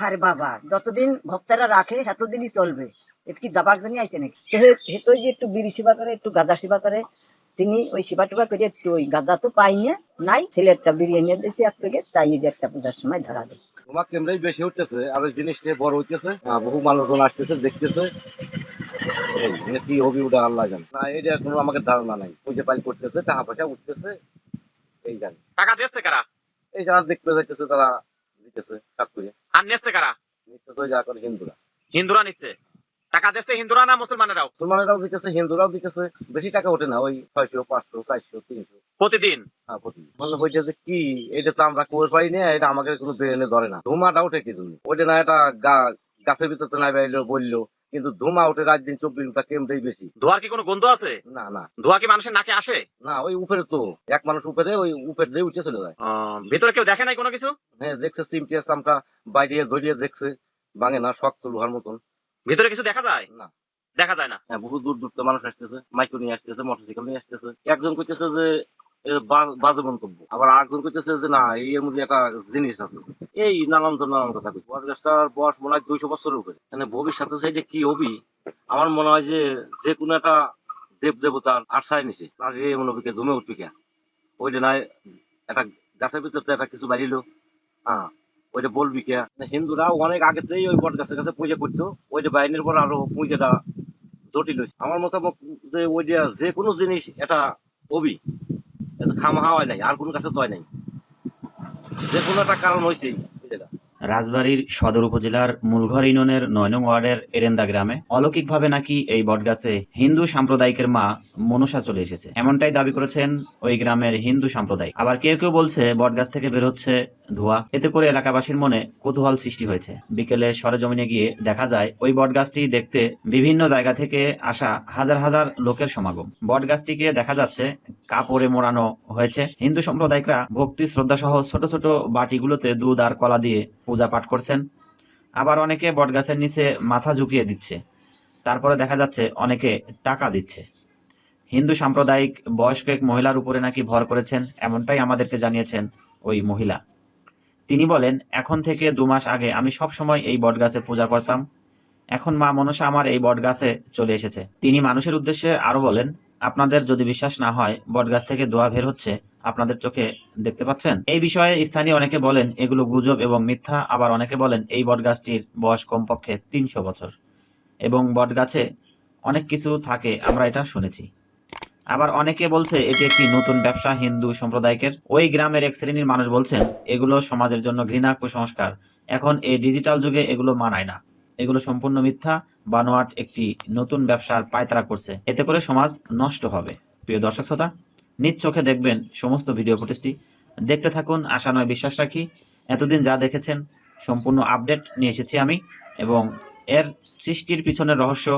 আরে বাবা যতদিন ভক্তরা রাখে ততদিনই চলবে। এটা কি যাবার জন্য আইছে নাকি? সে- তো যে একটু বিড়ি সেবা করে একটু গাঁদা সেবা করে তিনি ওই সেবা টেবা করে একটু ওই গাঁদা তো পাই না নাই ছেলেরটা বিড়ি এনে দিয়েছে এক থেকে তাই যে একটা পূজার সময় ধরা দেয় তোমার কেমরাই বেশি উঠতেছে আর ওই জিনিসটা বড় হইতেছে বহু মানুষজন আসতেছে দেখতেছে। কি হবি ওটা আল্লাহ জানে। না এটা কোনো আমাকে ধারণা নাই যে পাই করতেছে টাকা পয়সা উঠতেছে এই জানি। টাকা দিচ্ছে কারা? এই যারা দেখতে যাইতেছে তারা দিতেছে কাজ নিচ্ছে কারা? হিন্দুরা। হিন্দুরা নিচ্ছে। টাকা দিচ্ছে হিন্দুরা না মুসলমানেরাও? মুসলমানেরাও দিতেছে হিন্দুরাও দিতেছে। বেশি টাকা ওঠে না ওই ছয়শো পাঁচশো চারশো তিনশো। প্রতিদিন? হ্যাঁ প্রতিদিন। মানে হইছে যে কি এটা তো আমরা করে পাই না এটা আমাকে কোনো ব্রেনে ধরে না। ধুমাটা ওঠে কি তুমি ওইটা না এটা গাছের ভিতরে না বলল। কিন্তু ধুমা উঠে রাত দিন চব্বিশ ঘণ্টা কেমটাই বেশি। ধোয়ার কি কোনো গন্ধ আছে? না না। ধোয়া কি মানুষের নাকে আসে? না ওই উপরে তো। এক মানুষ উপরে ওই উপর দিয়ে উঠে চলে যায়। ভিতরে কেউ দেখে নাই কোনো কিছু? হ্যাঁ দেখছে সিমটিয়া চামটা বাইরে ধরিয়ে দেখছে। ভাঙে না শক্ত লোহার মতন। ভিতরে কিছু দেখা যায়? না। দেখা যায় না। হ্যাঁ বহু দূর দূর তো মানুষ আসতেছে মাইক্রো নিয়ে আসতেছে মোটরসাইকেল নিয়ে আসতেছে। একজন কইতেছে যে বাজে মন্তব্য আবার কইতেছে যে, না এর মধ্যে একটা জিনিস আছে। এই নানান নানান কথা কই বরগাছটার বয়স মনে হয় দুইশো উপরে। মানে ভবিষ্যতে কি হবি, আমার মনে হয় যে যে কোনো একটা দেব দেবতার আশায় নিছে। মনে হবে উঠবে কে ওইটা নয় একটা গাছের একটা কিছু বাড়িলো। হ্যাঁ ওইটা বলবি কে হিন্দুরাও অনেক আগে থেকেই ওই বট গাছের কাছে পূজা করতো। ওইটা বাইনের পর আরও পূজাটা জটিল হয়েছে। আমার মতামত যে ওইটা যে কোনো জিনিস এটা হবি। খামাহা হয় নাই আর কোনো তো হয় নাই। যে কোনো একটা কারণ হয়েছেই বুঝলে রাজবাড়ীর সদর উপজেলার মূলঘর ইউনিয়নের নয় নং ওয়ার্ডের এরেন্দা গ্রামে অলৌকিকভাবে নাকি এই বটগাছে হিন্দু সাম্প্রদায়িকের মা মনসা চলে এসেছে। এমনটাই দাবি করেছেন ওই গ্রামের হিন্দু সাম্প্রদায়িক। আবার কেউ কেউ বলছে বটগাছ থেকে বের হচ্ছে ধোঁয়া। এতে করে এলাকাবাসীর মনে কৌতূহল সৃষ্টি হয়েছে। বিকেলে সরেজমিনে গিয়ে দেখা যায় ওই বটগাছটি দেখতে বিভিন্ন জায়গা থেকে আসা হাজার হাজার লোকের সমাগম। বটগাছটিকে দেখা যাচ্ছে কাপড়ে মোড়ানো হয়েছে। হিন্দু সাম্প্রদায়িকরা ভক্তি শ্রদ্ধা সহ ছোট ছোট বাটিগুলোতে দুধ আর কলা দিয়ে পূজা পাঠ করছেন। আবার অনেকে বটগাছের নিচে মাথা ঝুঁকিয়ে দিচ্ছে। তারপরে দেখা যাচ্ছে অনেকে টাকা দিচ্ছে। হিন্দু সাম্প্রদায়িক বয়স্ক এক মহিলার উপরে নাকি ভর করেছেন, এমনটাই আমাদেরকে জানিয়েছেন ওই মহিলা। তিনি বলেন, এখন থেকে দু মাস আগে আমি সব সময় এই বটগাছে পূজা করতাম। এখন মা মনসা আমার এই বটগাছে চলে এসেছে। তিনি মানুষের উদ্দেশ্যে আরও বলেন, আপনাদের যদি বিশ্বাস না হয়, বটগাছ থেকে দোয়া বের হচ্ছে। আপনাদের চোখে দেখতে পাচ্ছেন? এই বিষয়ে স্থানীয় অনেকে বলেন এগুলো গুজব এবং মিথ্যা, আবার অনেকে বলেন এই বটগাছটির বয়স কমপক্ষে তিনশো বছর। এবং বটগাছে অনেক কিছু থাকে, আমরা এটা শুনেছি। আবার অনেকে বলছে এটি একটি নতুন ব্যবসা, হিন্দু সম্প্রদায়কের। ওই গ্রামের এক শ্রেণির মানুষ বলছেন, এগুলো সমাজের জন্য ঘৃণা, কুসংস্কার। এখন এই ডিজিটাল যুগে এগুলো মানায় না। এগুলো সম্পূর্ণ মিথ্যা, বানোয়াট একটি নতুন ব্যবসার পায়তারা করছে। এতে করে সমাজ নষ্ট হবে। প্রিয় দর্শক, শ্রোতা নিজ চোখে দেখবেন সমস্ত ভিডিও ফুটেজটি। দেখতে থাকুন, আশা নয়, বিশ্বাস রাখি। এতদিন যা দেখেছেন, সম্পূর্ণ আপডেট নিয়ে এসেছি আমি এবং এর সৃষ্টির পিছনের রহস্য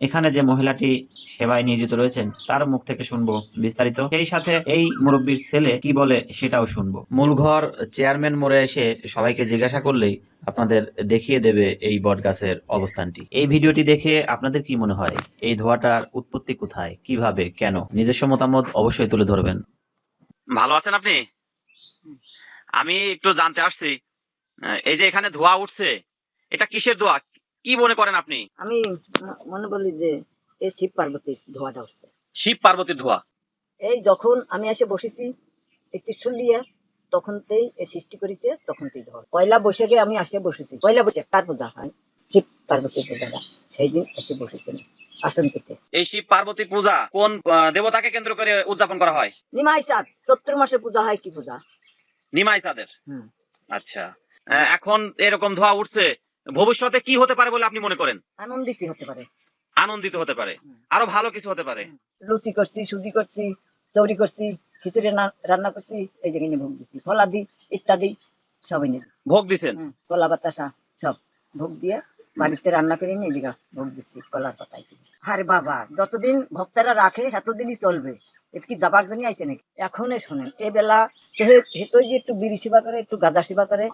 এখানে যে মহিলাটি সেবায় নিয়োজিত রয়েছেন, তার মুখ থেকে শুনব বিস্তারিত। সেই সাথে এই মুরব্বীর ছেলে কি বলে সেটাও শুনব। মূলঘর চেয়ারম্যান মোড়ে এসে সবাইকে জিজ্ঞাসা করলেই আপনাদের দেখিয়ে দেবে এই বটগাছের অবস্থানটি। এই ভিডিওটি দেখে আপনাদের কি মনে হয়? এই ধোঁয়াটার উৎপত্তি কোথায়? কীভাবে? কেন? নিজস্ব মতামত অবশ্যই তুলে ধরবেন। ভালো আছেন আপনি? আমি একটু জানতে আসছি। এই যে এখানে ধোয়া উঠছে, এটা কিসের ধোয়া? কি মনে করেন আপনি? আমি মনে করি যে এই শিব পার্বতীর ধোয়াটা হচ্ছে শিব পার্বতীর ধোয়া। এই যখন আমি এসে বসেছি একটি শুলিয়া তখনতেই এ সৃষ্টি করেছে তখনতেই ধর পয়লা বৈশাখে আমি আসে বসেছি। পয়লা বৈশাখ কার পূজা হয় শিব পার্বতীর পূজাটা সেই দিন এসে বসেছেন আসন থেকে এই শিব পার্বতী পূজা কোন দেবতাকে কেন্দ্র করে উদযাপন করা হয়? নিমাই চাঁদ চৈত্র মাসে পূজা হয় কি পূজা? নিমাই চাঁদের? আচ্ছা। এখন এরকম ধোয়া উঠছে ভবিষ্যতে কি হতে পারে বলে আপনি মনে করেন? আনন্দিত হতে পারে। আনন্দিত হতে পারে। আরও ভালো কিছু হতে পারে। লুচি করছি সুজি করছি চৌরি করছি খিচুড়ি রান্না- করছি এই জায়গায় ভোগ দিচ্ছি। ফলাদি ইত্যাদি সবই নিয়ে ভোগ হুম, কলা বাতাসা সব। ভোগ দিয়ে বাড়িতে রান্না করে নিয়ে এদিকে ভোগ দিচ্ছি কলার পাতায় আরে বাবা যতদিন ভক্তরা রাখে ততদিনই চলবে। এটা কি যাবার জন্য আইছে নাকি? এখনই শোনেন এ বেলা হেতো যে একটু বিড়ি সেবা করে একটু গাঁদা সেবা করে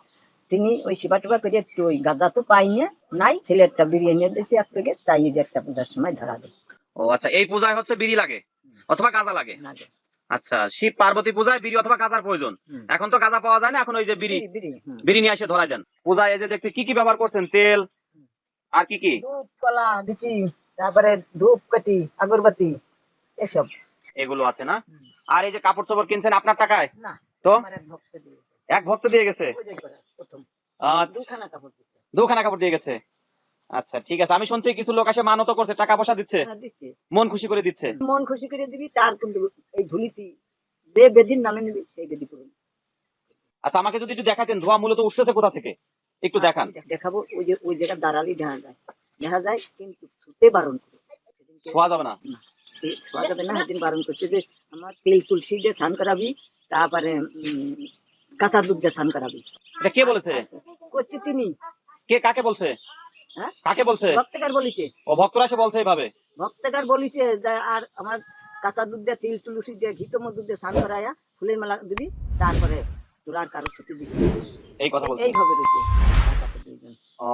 তিনি ওই সেবা টেবা করে একটু ওই গাঁদা তো পাই না নাই ছেলেরটা বিড়ি এনে দিয়েছে এক থেকে তাই এই যে একটা পূজার সময় ধরা দেয় ও আচ্ছা এই পূজায় হচ্ছে বিড়ি লাগে? অথবা গাঁজা লাগে? আচ্ছা শিব পার্বতী পূজায় বিড়ি অথবা গাঁজার প্রয়োজন? এখন তো গাঁজা পাওয়া যায় না এখন ওই যে বিড়ি। বিড়ি নিয়ে এসে ধরা দেন পূজায় এই যে দেখছি কি কি ব্যবহার করছেন? তেল আর কি কি? কলা দিচ্ছি তারপরে ধূপ কাঠি আগরবাতি এসব। এগুলো আছে না? আর এই যে কাপড় চোপড় কিনছেন আপনার টাকায়? না তো? এক ভক্ত দিয়ে গেছে। দুখানা কাপড় দিয়ে গেছে। আচ্ছা ঠিক আছে। আমি শুনছি কিছু লোক এসে মানত করছে টাকা পয়সা দিচ্ছে। হ্যাঁ, মন খুশি করে দিচ্ছে। মন খুশি করে দিবি তার কিন্তু এই ঝুলিতি যে বেদিন নামে নিবি সেই বেদি করবি আচ্ছা আমাকে যদি একটু দেখাতেন ধোয়া মূলত উঠতেছে কোথা থেকে? একটু দেখান। দেখাবো ওই যে ওই জায়গা দাঁড়ালি দেখা যায়। দেখা যায় কিন্তু ছুটে বারণ করে। ছোঁয়া যাবে না? ছোঁয়া যাবে না সেদিন বারণ করছে যে আমার তেল তুলসী দিয়ে স্নান করাবি তারপরে উম, কাঁচা দুধ দিয়ে স্নান করাবি। এটা কে বলেছে? করছে তিনি। কে কাকে বলছে? হ্যাঁ? কাকে বলছে? ভক্তকার বলিছে। ও ভক্তরা এসে বলছে এইভাবে? ভক্তকার বলিছে আর আমার কাঁচা দুধ দিয়ে তিল তুলসী দিয়ে ঘিত মধু দিয়ে স্নান করাইয়া ফুলের মালা দিবি তারপরে তোর আর কারোর সাথে দিবি এই কথা বলছে। এইভাবে রয়েছে। ও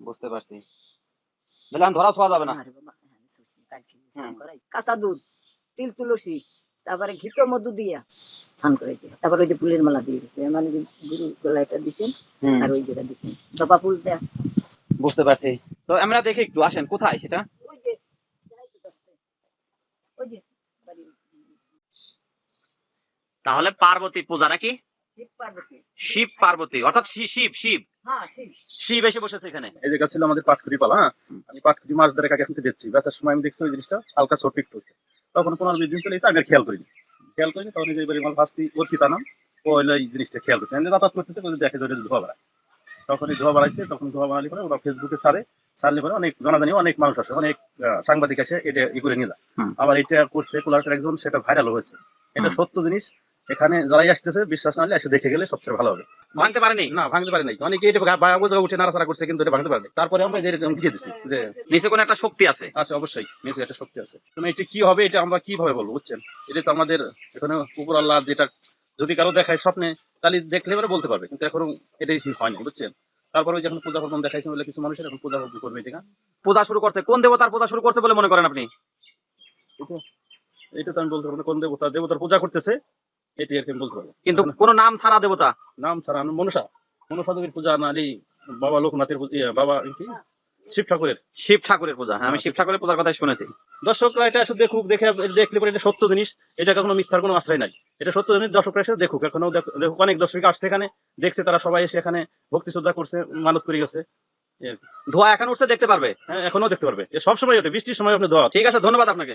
বুঝতে পারছি। বললাম ধরা ছোঁয়া যাবে না। হ্যাঁ। কাঁচা দুধ তিল তুলসী তারপরে ঘিত মধু দিয়া। স্নান করাইছে তারপরে ওই যে ফুলের মালা দিয়ে দিচ্ছে মানে যে গুরু গলাটা দিচ্ছেন আর ওই যেটা দিচ্ছেন জবা ফুল দেয়া। বুঝতে পারছি। তো আমরা দেখি একটু আসেন কোথায় সেটা? তাহলে পার্বতী পূজা নাকি? শিব পার্বতী। অর্থাৎ শিব শিব। হ্যাঁ শিব। শিব এসে বসেছে এখানে। এই জায়গা ছিল আমাদের পাটকুড়ি পালা হ্যাঁ? আমি পাটকুড়ি মাছ ধরে কাকে দিচ্ছি বেচার সময় আমি দেখছি ওই জিনিসটা হালকা ছোট একটু তখন পনেরো বিশ দিন চলে এসে আমি খেয়াল করিনি। খেয়াল করেছে তখন এই যে এবারে নাম ও এই জিনিসটা খেয়াল করছে। আমি যাতায়াত করতেছে ওদের দেখে ধরে ধোয়া বাড়ায়। তখন এই ধোয়া বাড়াইছে তখন ধোয়া বাড়ালি পরে ওরা ফেসবুকে ছাড়ে ছাড়লে পরে অনেক জানাজানি অনেক মানুষ আছে অনেক সাংবাদিক আছে এটা ই করে নিয়ে যায়। আবার এটা করছে কোলারটার একজন সেটা ভাইরাল হয়েছে। এটা সত্য জিনিস এখানে যারাই আসতেছে বিশ্বাস না হলে এসে দেখে গেলে সবচেয়ে ভালো হবে। ভাঙতে পারেনি? না ভাঙতে পারে নাই অনেকে এটা জায়গা উঠে নাড়াচাড়া করছে কিন্তু এটা ভাঙতে পারে তারপরে আমরা যে এরকম দিয়ে দিচ্ছি যে নিচে কোনো একটা শক্তি আছে? আচ্ছা অবশ্যই। নিচে একটা শক্তি আছে। তুমি এটা কি হবে এটা আমরা কীভাবে বলব বুঝছেন? এটা তো আমাদের এখানে উপর আল্লাহ যেটা যদি কারও দেখায় স্বপ্নে তাহলে দেখলে এবারে বলতে পারবে। কিন্তু এখনও এটাই হয়নি বুঝছেন? তারপরে যখন পূজা পার্বণ দেখাইছে বলে কিছু মানুষের এখন পূজা পার্বণ করবে এটা পূজা শুরু করছে। কোন দেবতার পূজা শুরু করছে বলে মনে করেন আপনি? এটা এটা তো আমি বলতে পারব না কোন দেবতা দেবতার পূজা করতেছে এটি আমি বলতে পারব কিন্তু কোন নাম ছাড়া দেবতা? নাম ছাড়া মনসা মনসা দেবীর পূজা নালি বাবা লোকনাথের ইয়ে, বাবা কি? শিব ঠাকুরের। শিব ঠাকুরের পূজা হ্যাঁ আমি শিব ঠাকুরের পূজার কথাই শুনেছি। দর্শকরা এটা এসে দেখুক দেখে দেখলে পরে এটা সত্য জিনিস এটা কখনো মিথ্যার কোনো আশ্রয় নাই। এটা সত্য জিনিস দর্শকরা এসে দেখুক এখনও দেখ- দেখুক অনেক দর্শক আসছে এখানে দেখছে তারা সবাই এসে এখানে ভক্তি শ্রদ্ধা করছে মানত করে গেছে। ধোয়া এখন উঠছে দেখতে পারবে? হ্যাঁ এখনও দেখতে পারবে। সবসময় ওঠে বৃষ্টির সময় আপনি ধোয়া। ঠিক আছে ধন্যবাদ আপনাকে।